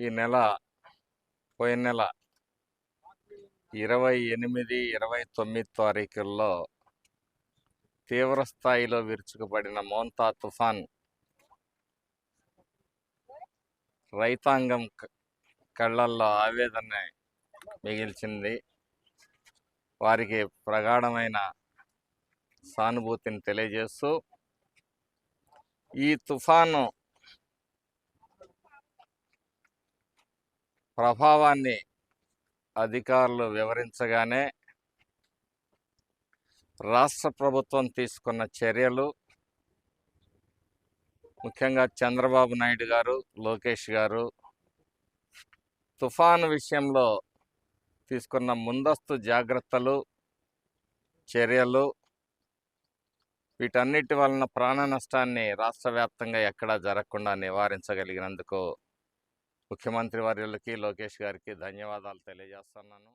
ఈ నెల పోయిన నెల ఇరవై ఎనిమిది ఇరవై తొమ్మిది తారీఖుల్లో తీవ్రస్థాయిలో విరుచుకుపడిన మోంతా తుఫాన్ రైతాంగం క- కళ్ళల్లో ఆవేదన మిగిల్చింది. వారికి ప్రగాఢమైన సానుభూతిని తెలియజేస్తూ ఈ తుఫాను ప్రభావాన్ని అధికారులు వివరించగానే రాష్ట్ర ప్రభుత్వం తీసుకున్న చర్యలు ముఖ్యంగా చంద్రబాబు నాయుడు గారు లోకేష్ గారు తుఫాను విషయంలో తీసుకున్న ముందస్తు జాగ్రత్తలు చర్యలు వీటన్నిటి వలన ప్రాణ నష్టాన్ని రాష్ట్ర వ్యాప్తంగా ఎక్కడా జరగకుండా నివారించగలిగినందుకు ముఖ్యమంత్రి వర్యులకి లోకేష్ గారికి ధన్యవాదాలు తెలియజేస్తున్నాను.